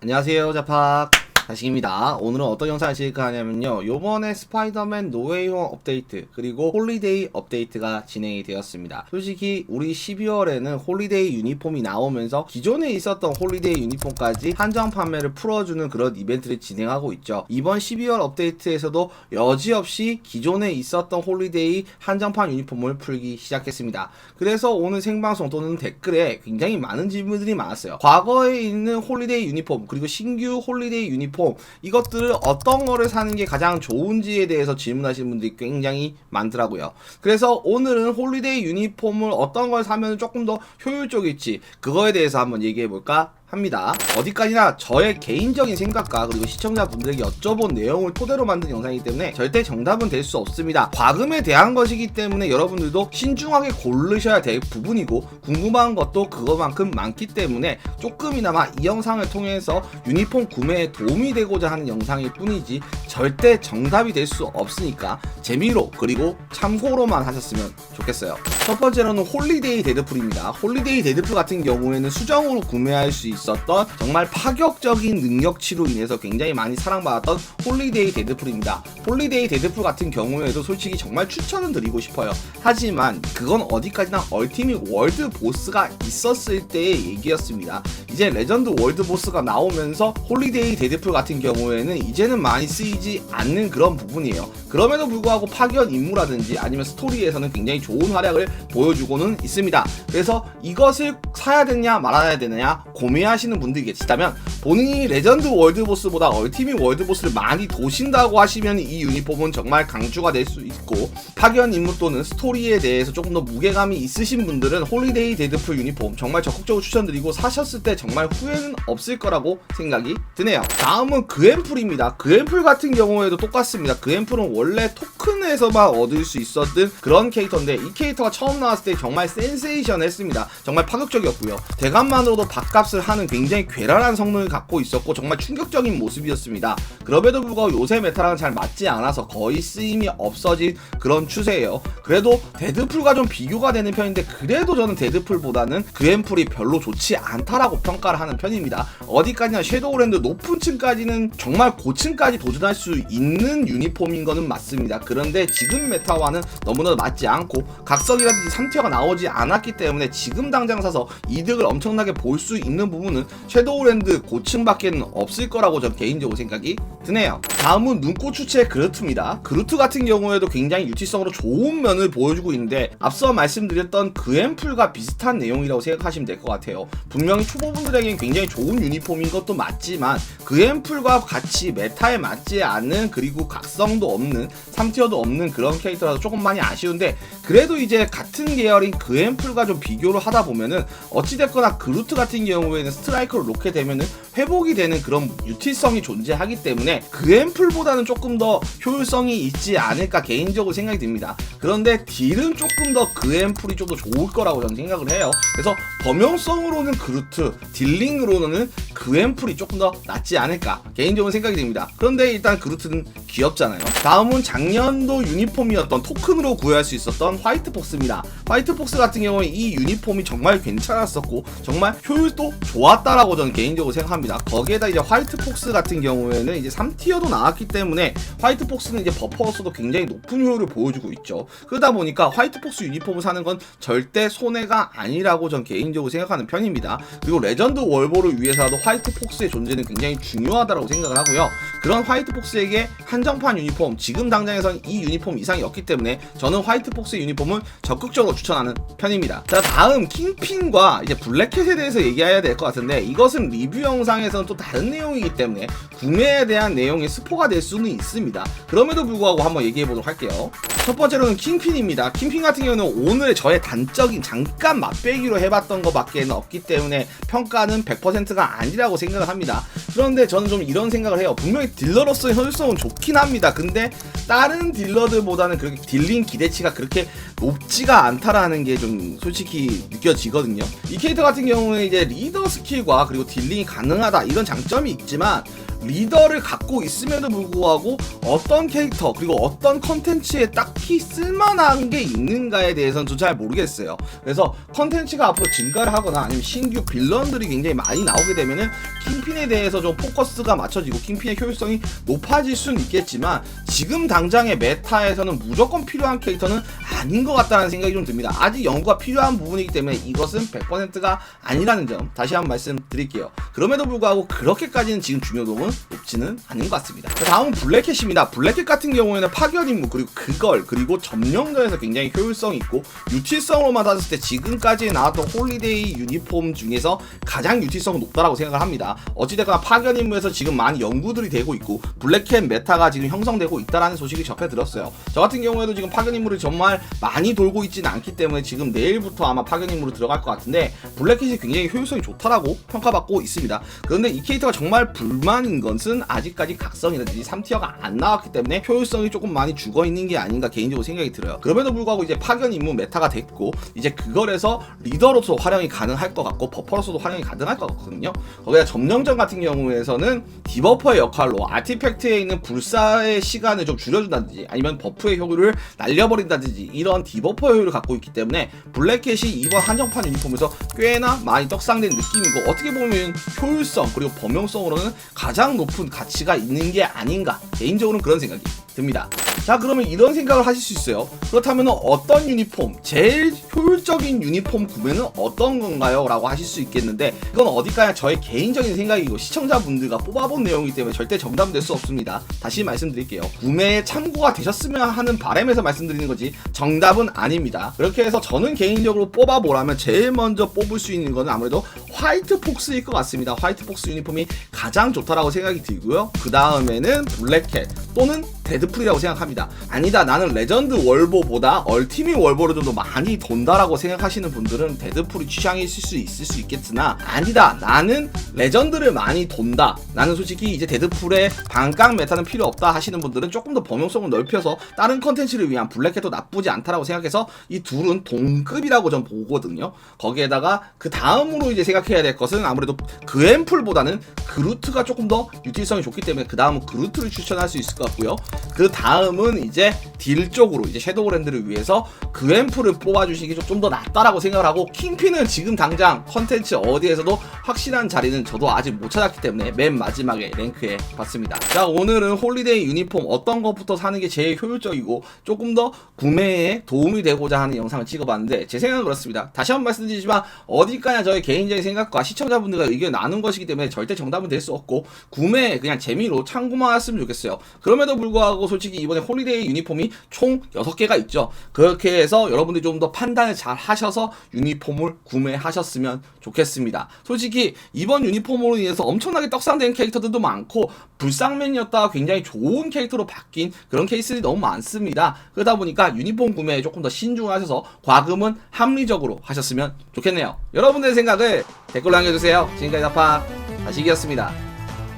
안녕하세요 자팍 다식입니다. 오늘은 어떤 영상을 찍을까 하냐면요. 요번에 스파이더맨 노웨이홈 업데이트 그리고 홀리데이 업데이트가 진행이 되었습니다. 솔직히 우리 12월에는 홀리데이 유니폼이 나오면서 기존에 있었던 홀리데이 유니폼까지 한정 판매를 풀어주는 그런 이벤트를 진행하고 있죠. 이번 12월 업데이트에서도 여지없이 기존에 있었던 홀리데이 한정판 유니폼을 풀기 시작했습니다. 그래서 오늘 생방송 또는 댓글에 굉장히 많은 질문들이 많았어요. 과거에 있는 홀리데이 유니폼 그리고 신규 홀리데이 유니폼 이것들을 어떤 거를 사는 게 가장 좋은지에 대해서 질문하시는 분들이 굉장히 많더라고요. 그래서 오늘은 홀리데이 유니폼을 어떤 걸 사면 조금 더 효율적일지 그거에 대해서 한번 얘기해 볼까 합니다. 어디까지나 저의 개인적인 생각과 그리고 시청자분들에게 여쭤본 내용을 토대로 만든 영상이기 때문에 절대 정답은 될 수 없습니다. 과금에 대한 것이기 때문에 여러분들도 신중하게 고르셔야 될 부분이고 궁금한 것도 그거만큼 많기 때문에 조금이나마 이 영상을 통해서 유니폼 구매에 도움이 되고자 하는 영상일 뿐이지 절대 정답이 될 수 없으니까 재미로 그리고 참고로만 하셨으면 좋겠어요. 첫 번째로는 홀리데이 데드풀입니다. 홀리데이 데드풀 같은 경우에는 수정으로 구매할 수 있 었던 정말 파격적인 능력치로 인해서 굉장히 많이 사랑받았던 홀리데이 데드풀입니다. 홀리데이 데드풀 같은 경우에도 솔직히 정말 추천은 드리고 싶어요. 하지만 그건 어디까지나 얼티밋 월드 보스가 있었을 때의 얘기였습니다. 이제 레전드 월드 보스가 나오면서 홀리데이 데드풀 같은 경우에는 이제는 많이 쓰이지 않는 그런 부분이에요. 그럼에도 불구하고 파견 임무라든지 아니면 스토리에서는 굉장히 좋은 활약을 보여주고는 있습니다. 그래서 이것을 사야 되냐 말아야 되느냐 고민하시는 분들이 계시다면 본인이 레전드 월드 보스보다 얼티밋 월드 보스를 많이 도신다고 하시면 이 유니폼은 정말 강추가 될 수 있고 파견 임무 또는 스토리에 대해서 조금 더 무게감이 있으신 분들은 홀리데이 데드풀 유니폼 정말 적극적으로 추천드리고 사셨을 때 정말 후회는 없을 거라고 생각이 드네요. 다음은 그앰플입니다. 그앰플 같은 경우에도 똑같습니다. 그앰플은 원래 토큰에서만 얻을 수 있었던 그런 캐릭터인데 이 캐릭터가 처음 나왔을 때 정말 센세이션 했습니다. 정말 파격적이었고요. 대감만으로도 밥값을 하는 굉장히 괴랄한 성능을 갖고 있었고 정말 충격적인 모습이었습니다. 그럼에도 불구하고 요새 메타랑 잘 맞지 않아서 거의 쓰임이 없어진 그런 추세예요. 그래도 데드풀과 좀 비교가 되는 편인데 그래도 저는 데드풀보다는 그앰플이 별로 좋지 않다라고 평가를 하는 편입니다. 어디까지나 섀도우랜드 높은 층까지는 정말 고층까지 도전할 수 있는 유니폼인 거는 맞습니다. 그런데 지금 메타와는 너무나 맞지 않고 각성이라든지 3티어가 나오지 않았기 때문에 지금 당장 사서 이득을 엄청나게 볼 수 있는 부분은 섀도우랜드 고 층밖에는 없을 거라고 전 개인적으로 생각이 드네요. 다음은 눈꽃 추체 그루트입니다. 그루트 같은 경우에도 굉장히 유티성으로 좋은 면을 보여주고 있는데 앞서 말씀드렸던 그앰플과 비슷한 내용이라고 생각하시면 될 것 같아요. 분명히 초보분들에게는 굉장히 좋은 유니폼인 것도 맞지만 그앰플과 같이 메타에 맞지 않는 그리고 각성도 없는 3티어도 없는 그런 캐릭터라서 조금 많이 아쉬운데 그래도 이제 같은 계열인 그앰플과 좀 비교를 하다 보면은 어찌됐거나 그루트 같은 경우에는 스트라이커를 놓게 되면은 회복이 되는 그런 유틸성이 존재하기 때문에 그앰플보다는 조금 더 효율성이 있지 않을까 개인적으로 생각이 듭니다. 그런데 딜은 조금 더 그앰플이 좀 더 좋을 거라고 저는 생각을 해요. 그래서 범용성으로는 그루트, 딜링으로는 그앰플이 조금 더 낫지 않을까 개인적으로 생각이 듭니다. 그런데 일단 그루트는 귀엽잖아요. 다음은 작년도 유니폼이었던 토큰으로 구해할 수 있었던 화이트 폭스입니다. 화이트 폭스 같은 경우에 이 유니폼이 정말 괜찮았었고 정말 효율도 좋았다라고 저는 개인적으로 생각합니다. 거기에다 이제 화이트 폭스 같은 경우에는 이제 3티어도 나왔기 때문에 화이트 폭스는 이제 버퍼로서도 굉장히 높은 효율을 보여주고 있죠. 그러다 보니까 화이트 폭스 유니폼을 사는 건 절대 손해가 아니라고 전 개인 적으로 생각하는 편입니다. 그리고 레전드 월보를 위해서라도 화이트 폭스의 존재는 굉장히 중요하다고 생각을 하고요. 그런 화이트 폭스에게 한정판 유니폼 지금 당장에선 이 유니폼 이상이 없기 때문에 저는 화이트 폭스 유니폼을 적극적으로 추천하는 편입니다. 자 다음 킹핀과 이제 블랙캣에 대해서 얘기해야 될 것 같은데 이것은 리뷰 영상에서는 또 다른 내용이기 때문에 구매에 대한 내용이 스포가 될 수는 있습니다. 그럼에도 불구하고 한번 얘기해 보도록 할게요. 첫 번째로는 킹핀입니다. 킹핀 같은 경우는 오늘의 저의 단적인 잠깐 맛배기로 해봤던 것밖에 없기 때문에 평가는 100%가 아니라고 생각을 합니다. 그런데 저는 좀 이런 생각을 해요. 분명히 딜러로서의 효율성은 좋긴 합니다. 근데 다른 딜러들보다는 그렇게 딜링 기대치가 그렇게 높지가 않다라는 게 좀 솔직히 느껴지거든요. 이 캐릭터 같은 경우에 이제 리더 스킬과 그리고 딜링이 가능하다 이런 장점이 있지만 리더를 갖고 있음에도 불구하고 어떤 캐릭터 그리고 어떤 컨텐츠에 딱히 쓸만한 게 있는가에 대해서는 좀 잘 모르겠어요. 그래서 컨텐츠가 앞으로 증가를 하거나 아니면 신규 빌런들이 굉장히 많이 나오게 되면은 킹핀에 대해서 좀 포커스가 맞춰지고 킹핀의 효율성이 높아질 수는 있겠지만 지금 당장의 메타에서는 무조건 필요한 캐릭터는 아닌 것 같다는 생각이 좀 듭니다. 아직 연구가 필요한 부분이기 때문에 이것은 100%가 아니라는 점 다시 한번 말씀드릴게요. 그럼에도 불구하고 그렇게까지는 지금 중요도 는 높지는 않은 것 같습니다. 자, 다음은 블랙캣입니다. 블랙캣 같은 경우에는 파견 임무 그리고 그걸 그리고 점령전에서 굉장히 효율성 있고 유틸성으로만 따졌을 때 지금까지 나왔던 홀리데이 유니폼 중에서 가장 유틸성은 높다라고 생각을 합니다. 어찌됐거나 파견 임무에서 지금 많이 연구들이 되고 있고 블랙캣 메타가 지금 형성되고 있다라는 소식이 접해 들었어요. 저 같은 경우에도 지금 파견 임무를 정말 많이 돌고 있지는 않기 때문에 지금 내일부터 아마 파견 임무로 들어갈 것 같은데 블랙캣이 굉장히 효율성이 좋다라고 평가받고 있습니다. 그런데 이 캐릭터가 정말 불만인 것은 아직까지 각성이라든지 3티어가 안 나왔기 때문에 효율성이 조금 많이 죽어 있는 게 아닌가 개인적으로 생각이 들어요. 그럼에도 불구하고 이제 파견 임무 메타가 됐고 이제 그걸에서 리더로서 활용이 가능할 것 같고 버퍼로서도 활용이 가능할 것 같거든요. 거기다 점령전 같은 경우에서는 디버퍼의 역할로 아티팩트에 있는 불사의 시간을 좀 줄여준다든지 아니면 버프의 효율을 날려버린다든지 이런 디버퍼 효율을 갖고 있기 때문에 블랙캣이 이번 한정판 유니폼에서 꽤나 많이 떡상된 느낌이고 어떻게 보면 효율성 그리고 범용성으로는 가장 높은 가치가 있는 게 아닌가 개인적으로는 그런 생각이 듭니다. 자 그러면 이런 생각을 하실 수 있어요. 그렇다면 어떤 유니폼 제일 효율적인 유니폼 구매는 어떤 건가요? 라고 하실 수 있겠는데 이건 어디까지나 저의 개인적인 생각이고 시청자분들과 뽑아본 내용이기 때문에 절대 정답될 수 없습니다. 다시 말씀드릴게요. 구매에 참고가 되셨으면 하는 바람에서 말씀드리는 거지 정답은 아닙니다. 그렇게 해서 저는 개인적으로 뽑아보라면 제일 먼저 뽑을 수 있는 거는 아무래도 화이트 폭스일 것 같습니다. 화이트 폭스 유니폼이 가장 좋다라고 생각이 들고요. 그 다음에는 블랙캣 또는 데드풀이라고 생각합니다. 아니다, 나는 레전드 월보보다 얼티밋 월보를 좀더 많이 돈다라고 생각하시는 분들은 데드풀이 취향이실 수 있을 수 있겠으나 아니다, 나는 레전드를 많이 돈다. 나는 솔직히 이제 데드풀의 반깡 메타는 필요 없다 하시는 분들은 조금 더 범용성을 넓혀서 다른 컨텐츠를 위한 블랙캣도 나쁘지 않다라고 생각해서 이 둘은 동급이라고 전 보거든요. 거기에다가 그 다음으로 이제 생각 해야 될 것은 아무래도 그앰플보다는 그루트가 조금 더 유틸성이 좋기 때문에 그 다음은 그루트를 추천할 수 있을 것 같고요. 그 다음은 이제 딜 쪽으로 이제 섀도우랜드를 위해서 그앰플을 뽑아주시기 좀 더 낫다라고 생각을 하고 킹핀은 지금 당장 컨텐츠 어디에서도 확실한 자리는 저도 아직 못 찾았기 때문에 맨 마지막에 랭크에 봤습니다. 자 오늘은 홀리데이 유니폼 어떤 것부터 사는 게 제일 효율적이고 조금 더 구매에 도움이 되고자 하는 영상을 찍어봤는데 제 생각은 그렇습니다. 다시 한 번 말씀드리지만 어디까지나 저의 개인적인 생각과 시청자분들과 의견 나눈 것이기 때문에 절대 정답은 될 수 없고 구매 그냥 재미로 참고만 했으면 좋겠어요. 그럼에도 불구하고 솔직히 이번에 홀리데이 유니폼이 총 6개가 있죠. 그렇게 해서 여러분들이 좀 더 판단을 잘 하셔서 유니폼을 구매하셨으면 좋겠습니다. 솔직히 이번 유니폼으로 인해서 엄청나게 떡상된 캐릭터들도 많고 불쌍맨이었다가 굉장히 좋은 캐릭터로 바뀐 그런 케이스들이 너무 많습니다. 그러다 보니까 유니폼 구매에 조금 더 신중하셔서 과금은 합리적으로 하셨으면 좋겠네요. 여러분들의 생각을 댓글로 남겨주세요. 지금까지 나파 다시기였습니다.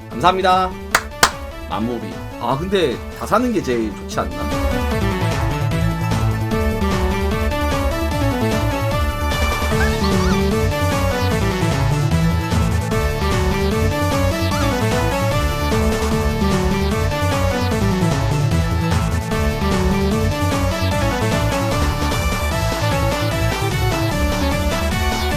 감사합니다. 마무리. 아 근데 다 사는 게 제일 좋지 않나?